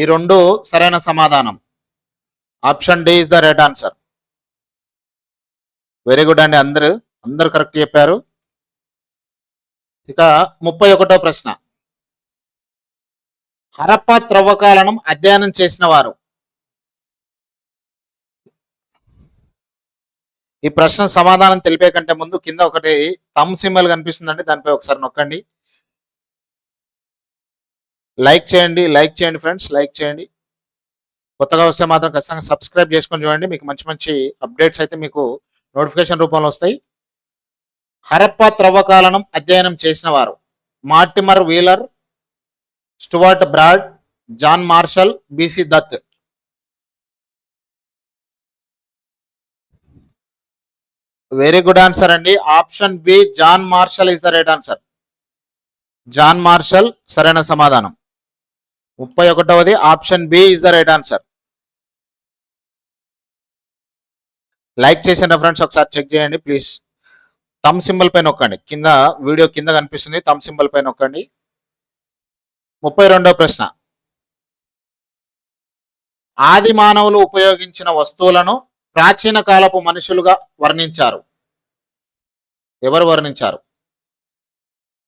ఈ రెండు సరైన సమాధానం. Option D is the right answer. Very good అండి అందరు. అందరు కరెక్ట్ చెప్పారు. ఇక ముప్పై ఒకటో ప్రశ్న. హరప్ప త్రవ్వకాలను అధ్యయనం చేసిన వారు. ఈ ప్రశ్న సమాధానం తెలిపే కంటే ముందు కింద ఒకటి తమ్ సింబల్ కనిపిస్తుందండి. దానిపై ఒకసారి నొక్కండి. లైక్ చేయండి లైక్ చేయండి ఫ్రెండ్స్ లైక్ చేయండి. కొత్తగా వస్తే మాత్రం ఖచ్చితంగా సబ్స్క్రైబ్ చేసుకొని చూడండి. మీకు మంచి మంచి అప్డేట్స్ అయితే మీకు నోటిఫికేషన్ రూపంలో వస్తాయి. హరప్ప త్రవ్వకాలను అధ్యయనం చేసిన వారు Mortimer Wheeler Stuart Broad John Marshall B C Dutt. Very good answer అండి. Option B John Marshall is the right answer John Marshall సరైన సమాధానం. ముప్పై ఒకటవది option B is the right answer. Like చేసిన ఫ్రెండ్స్ ఒకసారి చెక్ చేయండి please. Thumb symbol పైన నొక్కండి. కింద వీడియో కింద కనిపిస్తుంది. తమ్ సింబల్ పైన నొక్కండి. ముప్పై రెండవ ప్రశ్న. ఆది మానవులు ఉపయోగించిన వస్తువులను ప్రాచీన కాలపు మనుషులుగా వర్ణించారు. ఎవరు వర్ణించారు?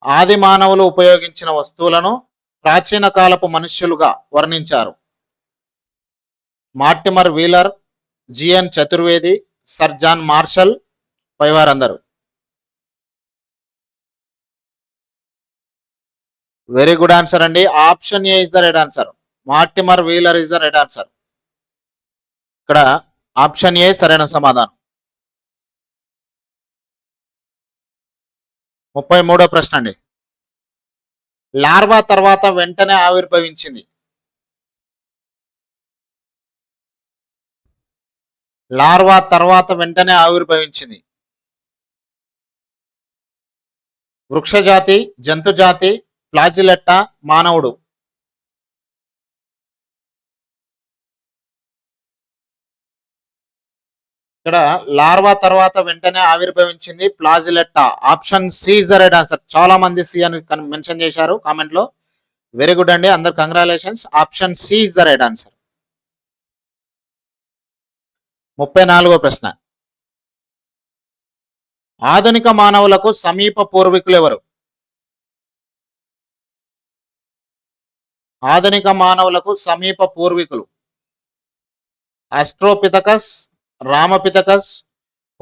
ఆది మానవులు ఉపయోగించిన వస్తువులను ప్రాచీన కాలపు మనుష్యులుగా వర్ణించారు. Mortimer Wheeler G N Chaturvedi sir John Marshall పైవారందరూ. Very good answer అండి. Option A is the right answer. Mortimer Wheeler is the right answer. ఇక్కడ ఆప్షన్ ఏ సరైన సమాధానం. ముప్పై మూడో ప్రశ్న అండి. లార్వా తర్వాత వెంటనే ఆవిర్భవించింది. లార్వా తర్వాత వెంటనే ఆవిర్భవించింది. వృక్షజాతి జంతుజాతి ప్లాజిలెట్ట మానవుడు. ఇక్కడ లార్వా తర్వాత వెంటనే ఆవిర్భవించింది ప్లాజిలెట్టా. Option C is the right answer. చాలా మంది సి అని మెన్షన్ చేశారు కామెంట్లో వెరీ గుడ్ అండి అందరు congratulations. Option C is the right answer. ముప్పై నాలుగో ప్రశ్న. ఆధునిక మానవులకు సమీప పూర్వీకులు ఎవరు? ఆధునిక మానవులకు సమీప పూర్వీకులు. Australopithecus Ramapithecus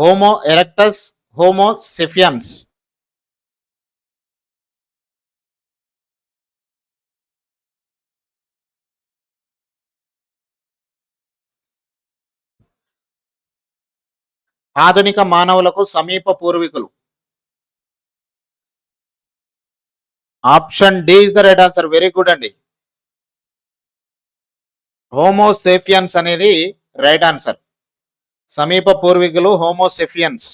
Homo erectus Homo sapiens. ఆధునిక మానవులకు సమీప పూర్వీకులు. Option D is the right answer. Very good అండి. హోమోసేఫియన్స్ అనేది రైట్ ఆన్సర్. సమీప పూర్వీకులు Homo sapiens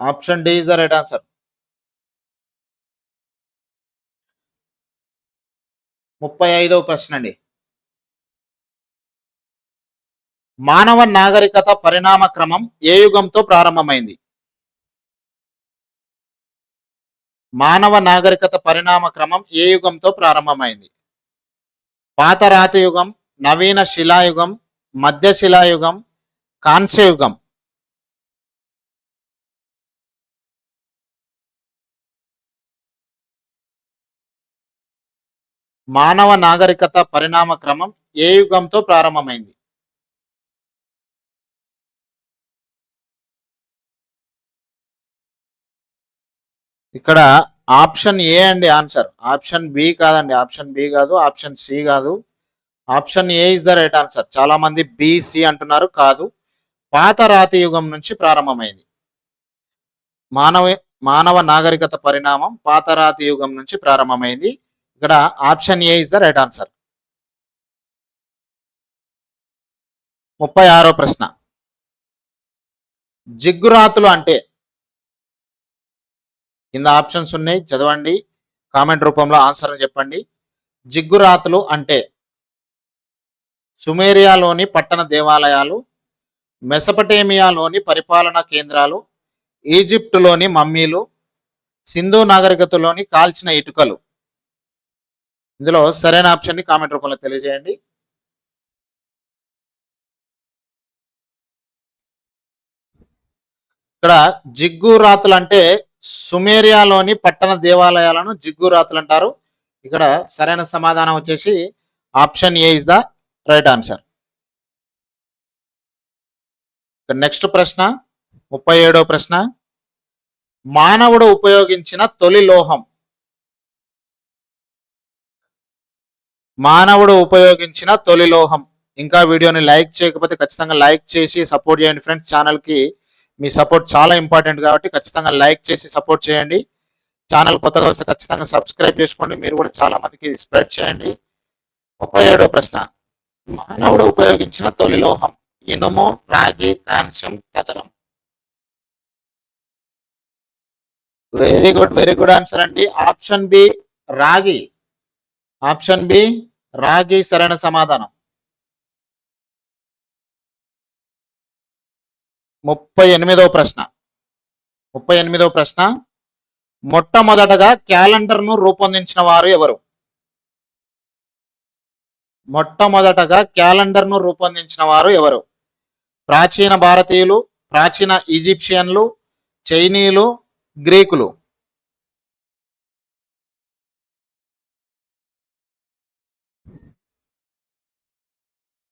option D is the right answer. ముప్పై ఐదవ ప్రశ్న అండి. మానవ నాగరికత పరిణామ క్రమం ఏ యుగంతో ప్రారంభమైంది? మానవ నాగరికత పరిణామ క్రమం ఏ యుగంతో ప్రారంభమైంది? పాత రాతి యుగం నవీన శిలాయుగం మధ్య శిలాయుగం కాంస్యయుగం మానవ నాగరికత పరిణామ క్రమం ఏ యుగంతో ప్రారంభమైంది? ఇక్కడ ఆప్షన్ ఏ అండి ఆన్సర్. ఆప్షన్ బి కాదండి. ఆప్షన్ బి కాదు ఆప్షన్ సి కాదు. Option A is the right answer. చాలా మంది బి సి అంటున్నారు కాదు. పాత రాతి యుగం నుంచి ప్రారంభమైంది. మానవ మానవ నాగరికత పరిణామం పాత రాతి యుగం నుంచి ప్రారంభమైంది. ఇక్కడ option A is the right answer. ముప్పై ఆరో ప్రశ్న. జిగ్గురాతులు అంటే? కింద ఆప్షన్స్ ఉన్నాయి చదవండి. కామెంట్ రూపంలో ఆన్సర్ చెప్పండి. జిగ్గురాతులు అంటే? సుమేరియాలోని పట్టణ దేవాలయాలు మెసపటేమియాలోని పరిపాలనా కేంద్రాలు ఈజిప్టులోని మమ్మీలు సింధు నాగరికతలోని కాల్చిన ఇటుకలు. ఇందులో సరైన ఆప్షన్ని కామెంట్ రూపంలో తెలియజేయండి. ఇక్కడ జిగ్గురాతులు అంటే సుమేరియాలోని పట్టణ దేవాలయాలను జిగ్గురాతులు అంటారు ఇక్కడ సరైన సమాధానం వచ్చేసి option A is the right answer. Next ప్రశ్న ముప్పై ఏడో ప్రశ్న. మానవుడు ఉపయోగించిన తొలి లోహం. మానవుడు ఉపయోగించిన తొలి లోహం. ఇంకా వీడియోని లైక్ చేయకపోతే ఖచ్చితంగా లైక్ చేసి సపోర్ట్ చేయండి ఫ్రెండ్స్. ఛానల్కి మీ సపోర్ట్ చాలా ఇంపార్టెంట్ కాబట్టి ఖచ్చితంగా లైక్ చేసి సపోర్ట్ చేయండి. ఛానల్ కొత్తగా వస్తే ఖచ్చితంగా సబ్స్క్రైబ్ చేసుకోండి. మీరు కూడా చాలా మందికి స్ప్రెడ్ చేయండి. ముప్పై ఏడో ప్రశ్న మానవుడు ఉపయోగించిన తొలి లోహం. ఇనుము రాగి calcium కదలం. Very good very good answer అండి. ఆప్షన్ బి రాగి. ఆప్షన్ బి రాగి సరైన సమాధానం. ముప్పై ఎనిమిదవ ప్రశ్న. ముప్పై ఎనిమిదవ ప్రశ్న. మొట్టమొదటగా క్యాలెండర్ను రూపొందించిన వారు ఎవరు? మొట్టమొదటగా క్యాలెండర్ను రూపొందించిన వారు ఎవరు? ప్రాచీన భారతీయులు ప్రాచీన ఈజిప్షియన్లు చైనీయులు గ్రీకులు.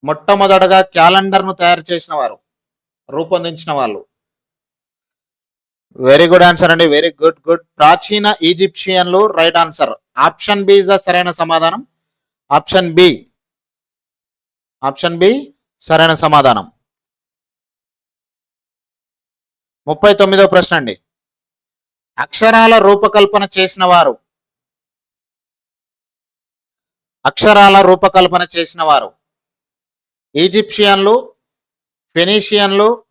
మొట్టమొదటగా క్యాలెండర్ను తయారు చేసిన వారు రూపొందించిన వాళ్ళు. వెరీ గుడ్ ఆన్సర్ అండి వెరీ గుడ్ గుడ్ ప్రాచీన ఈజిప్షియన్లు right answer option B is the సరైన సమాధానం. ఆప్షన్ బి ఆప్షన్ బి సరైన సమాధానం. ముప్పై తొమ్మిదో ప్రశ్న అండి. అక్షరాల రూపకల్పన చేసిన వారు. అక్షరాల రూపకల్పన చేసిన వారు. ఈజిప్షియన్లు ఫెనీషియన్లు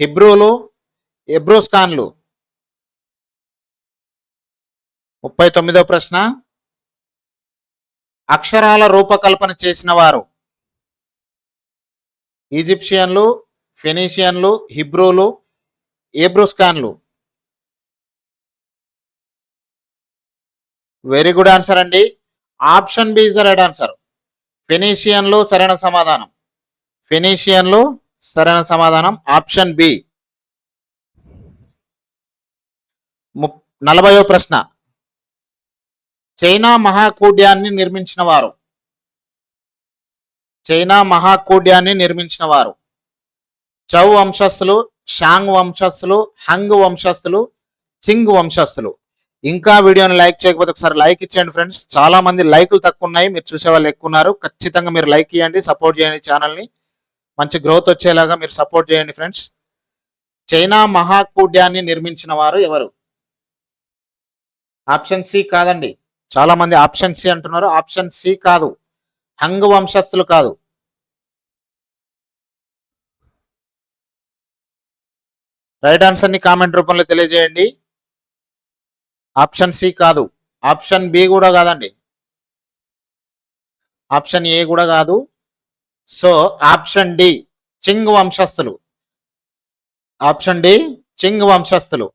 హిబ్రూలు ఎబ్రోస్కాన్లు. ముప్పై తొమ్మిదో ప్రశ్న. అక్షరాల రూపకల్పన చేసిన వారు. ఈజిప్షియన్లు ఫెనీషియన్లు హిబ్రూలు ఏబ్రోస్కాన్లు వెరీ గుడ్ ఆన్సర్ అండి. Option B is the right answer ఫెనీషియన్లు సరైన సమాధానం. ఫెనీషియన్లు సరైన సమాధానం. ఆప్షన్ బి నలభయో ప్రశ్న. చైనా మహాకూడ్యాన్ని నిర్మించిన వారు. చైనా మహాకూడ్యాన్ని నిర్మించిన వారు. చౌ వంశస్థులు షాంగ్ వంశస్థులు హంగ్ వంశస్థులు చింగ్ వంశస్థులు. ఇంకా వీడియోని లైక్ చేయకపోతే ఒకసారి లైక్ ఇచ్చేయండి ఫ్రెండ్స్. చాలా మంది లైకులు తక్కువ ఉన్నాయి. మీరు చూసే వాళ్ళు ఎక్కువ ఉన్నారు. ఖచ్చితంగా మీరు లైక్ ఇవ్వండి సపోర్ట్ చేయండి ఛానల్ని. మంచి గ్రోత్ వచ్చేలాగా మీరు సపోర్ట్ చేయండి ఫ్రెండ్స్. చైనా మహాకూడ్యాన్ని నిర్మించిన వారు ఎవరు? ఆప్షన్ సి కాదండి. చాలా మంది ఆప్షన్ సి అంటున్నారు. ఆప్షన్ సి కాదు. హంగ్ వంశస్థులు కాదు. రైట్ ఆన్సర్ని కామెంట్ రూపంలో తెలియజేయండి. ఆప్షన్ సి కాదు. ఆప్షన్ బి కూడా కాదండి. ఆప్షన్ ఏ కూడా కాదు. సో ఆప్షన్ డి చింగ్ వంశస్థులు. ఆప్షన్ డి చింగ్ వంశస్థులు.